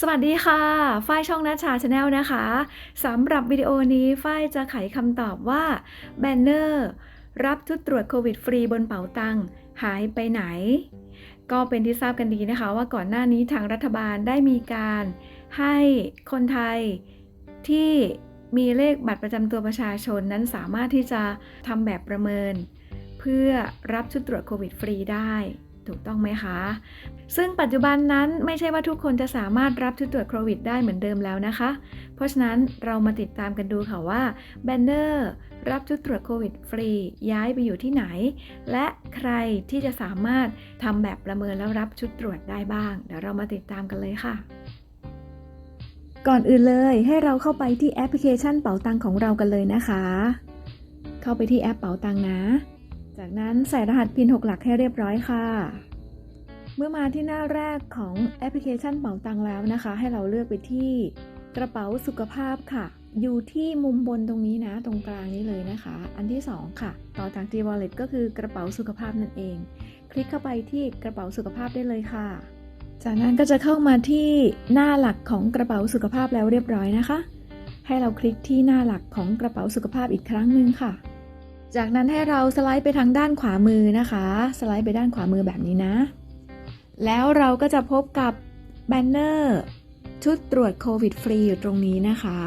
สวัสดีค่ะ ฝ้ายช่องนัชชาชาแนลนะคะสำหรับวิดีโอนี้ฝ้ายจะไขคำตอบว่าแบนเนอร์รับชุดตรวจโควิดฟรีบนเป๋าตังค์หายไปไหน ก็เป็นที่ทราบกันดีนะคะว่าก่อนหน้านี้ทางรัฐบาลได้มีการให้คนไทยที่มีเลขบัตรประจำตัวประชาชนนั้นสามารถที่จะทำแบบประเมิน เพื่อรับชุดตรวจโควิดฟรีได้ ถูกต้องไหมคะ ซึ่งปัจจุบันนั้นไม่ใช่ว่าทุกคนจะสามารถรับชุดตรวจโควิดได้เหมือนเดิมแล้วนะคะ เพราะฉะนั้นเรามาติดตามกันดูค่ะว่าแบนเนอร์รับชุดตรวจโควิดฟรี ย้ายไปอยู่ที่ไหน และใครที่จะสามารถทำแบบประเมินแล้วรับชุดตรวจได้บ้าง เดี๋ยวเรามาติดตามกันเลยค่ะก่อนอื่นเลยให้เราเข้าไปที่แอปพลิเคชันเป๋าตังของเรากันเลยนะคะ เข้าไปที่แอปเป๋าตังนะ จากนั้นใส่รหัสพิน6หลักให้เรียบร้อยค่ะ เมื่อมาที่หน้าแรกของแอปพลิเคชันเป๋าตังแล้วนะคะ ให้เราเลือกไปที่กระเป๋าสุขภาพค่ะ อยู่ที่มุมบนตรงนี้นะ ตรงกลางนี้เลยนะคะ อันที่ 2 ค่ะ ต่อจาก G Wallet ก็คือกระเป๋าสุขภาพนั่นเอง คลิกเข้าไปที่กระเป๋าสุขภาพได้เลยค่ะ จากนั้นก็จะเข้ามาที่หน้าหลักของกระเป๋าสุขภาพแล้วเรียบร้อยนะคะ ให้เราคลิกที่หน้าหลักของกระเป๋าสุขภาพอีกครั้งหนึ่งค่ะ จากนั้นให้เราสไลด์ไปทางด้านขวามือนะคะ สไลด์ไปด้านขวามือแบบนี้นะ แล้วเราก็จะพบกับแบนเนอร์ชุดตรวจโควิดฟรีอยู่ตรงนี้นะคะ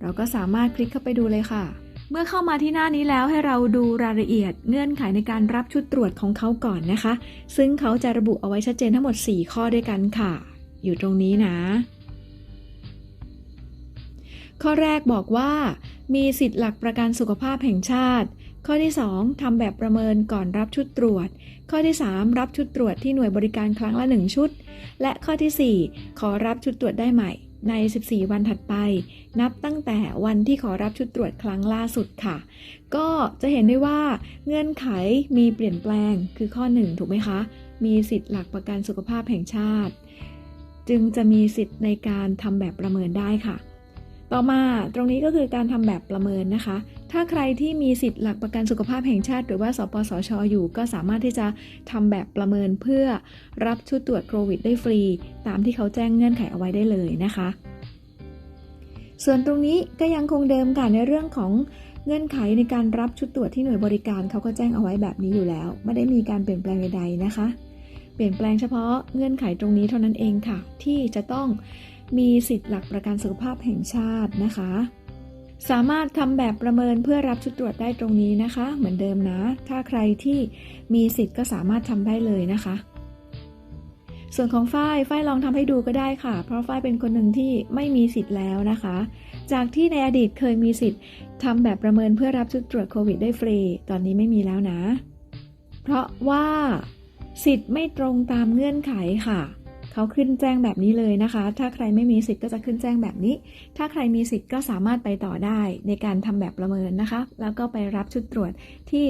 เราก็สามารถคลิกเข้าไปดูเลยค่ะ เมื่อเข้ามาที่หน้านี้แล้วให้เราดูรายละเอียดเงื่อนไขในการรับชุดตรวจของเขาก่อนนะคะ ซึ่งเขาจะระบุเอาไว้ชัดเจนทั้งหมด 4 ข้อด้วยกันค่ะ อยู่ตรงนี้นะ ข้อแรกบอกว่า มีสิทธิ์หลักประกันสุขภาพแห่งชาติ ข้อที่ 2ทำแบบประเมินก่อนรับชุดตรวจ ข้อที่ 3 รับชุดตรวจที่หน่วยบริการครั้งละ 1 ชุด และข้อที่ 4 ขอรับชุดตรวจได้ใหม่ ใน 14 วันถัดไป นับตั้งแต่วันที่ขอรับชุดตรวจครั้งล่าสุดค่ะ ก็จะเห็นได้ว่าเงื่อนไขมีเปลี่ยนแปลงคือข้อ 1 ถูกไหมคะ มีสิทธิ์หลักประกันสุขภาพแห่งชาติ จึงจะมีสิทธิ์ในการทำแบบประเมินได้ค่ะ ต่อมาตรงนี้ก็คือการทำแบบประเมินนะคะ ถ้าใครที่มีสิทธิ์หลักประกันสุขภาพแห่งชาติ หรือว่าสปสชอยู่ ก็สามารถที่จะทำแบบประเมินเพื่อรับชุดตรวจโควิดได้ฟรี ตามที่เขาแจ้งเงื่อนไขเอาไว้ได้เลยนะคะ ส่วนตรงนี้ก็ยังคงเดิมค่ะในเรื่องของเงื่อนไขในการรับชุดตรวจที่หน่วยบริการเขาก็แจ้งเอาไว้แบบนี้อยู่แล้ว ไม่ได้มีการเปลี่ยนแปลงใดๆนะคะ เปลี่ยนแปลงเฉพาะเงื่อนไขตรงนี้เท่านั้นเองค่ะ ที่จะต้อง มีสิทธิ์หลักประกันสุขภาพแห่งชาตินะคะ สามารถทำแบบประเมินเพื่อรับชุดตรวจได้ตรงนี้นะคะ เหมือนเดิมนะ ถ้าใครที่มีสิทธิ์ก็สามารถทำได้เลยนะคะ ส่วนของฝ้ายฝ้ายลองทำให้ดูก็ได้ค่ะ เพราะฝ้ายเป็นคนหนึ่งที่ไม่มีสิทธิ์แล้วนะคะ จากที่ในอดีตเคยมีสิทธิ์ทำแบบประเมินเพื่อรับชุดตรวจโควิดได้ฟรี ตอนนี้ไม่มีแล้วนะ เพราะว่าสิทธิ์ไม่ตรงตามเงื่อนไขค่ะ เขาขึ้นแจ้งแบบนี้เลยนะคะ ถ้าใครไม่มีสิทธิ์ก็จะขึ้นแจ้งแบบนี้ ถ้าใครมีสิทธิ์ก็สามารถไปต่อได้ในการทำแบบประเมินนะคะ แล้วก็ไปรับชุดตรวจที่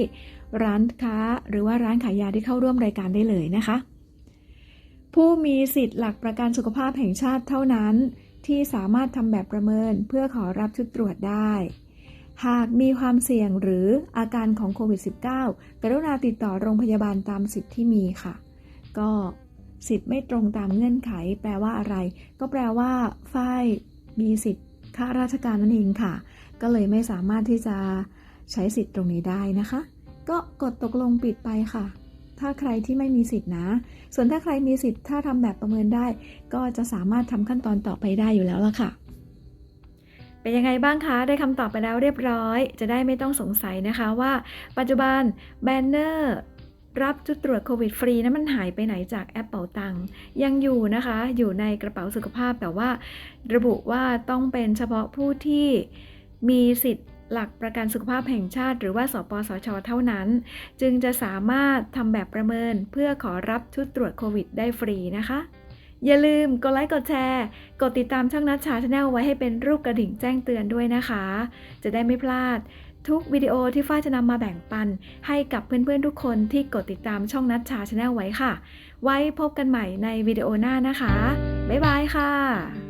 ร้านค้าหรือว่าร้านขายยาที่เข้าร่วมรายการได้เลยนะคะ ผู้มีสิทธิ์หลักประกันสุขภาพแห่งชาติเท่านั้น ที่สามารถทำแบบประเมินเพื่อขอรับชุดตรวจได้หากมีความเสี่ยงหรืออาการของโควิด -19 กรุณาติดต่อโรงพยาบาลตามสิทธิ์ที่มีค่ะ ก็ สิทธิ์ไม่ตรงตามเงื่อนไข แปลว่าอะไร ก็แปลว่า ฝ้ายมีสิทธิ์ข้าราชการนั่นเองค่ะ ก็เลยไม่สามารถที่จะใช้สิทธิ์ตรงนี้ได้นะคะ ก็กดตกลงปิดไปค่ะ ถ้าใครที่ไม่มีสิทธิ์นะ ส่วนถ้าใครมีสิทธิ์ถ้าทำแบบประเมินได้ ก็จะสามารถทำขั้นตอนต่อไปได้อยู่แล้วล่ะค่ะ เป็นยังไงบ้างคะ ได้คำตอบไปแล้วเรียบร้อย จะได้ไม่ต้องสงสัยนะคะว่า ปัจจุบันแบนเนอร์ รับจุดตรวจโควิดฟรีนั้นมันหายไปไหนจากแอปเป๋าตังยังอยู่นะคะ อยู่ในกระเป๋าสุขภาพแต่ว่า ระบุว่าต้องเป็นเฉพาะผู้ที่มีสิทธิ์หลักประกันสุขภาพแห่งชาติ หรือว่าสปสช เท่านั้น จึงจะสามารถทำแบบประเมินเพื่อขอรับชุดตรวจโควิดได้ฟรีนะคะอย่าลืมกดไลค์กดแชร์ กดติดตามช่องนัดชาชาแนลไว้ให้เป็นรูปกระดิ่งแจ้งเตือนด้วยนะคะ จะได้ไม่พลาด ทุกวิดีโอที่ฝ้ายจะนำมาแบ่งปัน ให้กับเพื่อนๆทุกคนที่กดติดตามช่องนัดชาชาแนลไว้ค่ะ ไว้พบกันใหม่ในวิดีโอหน้านะคะ บ๊ายบายค่ะ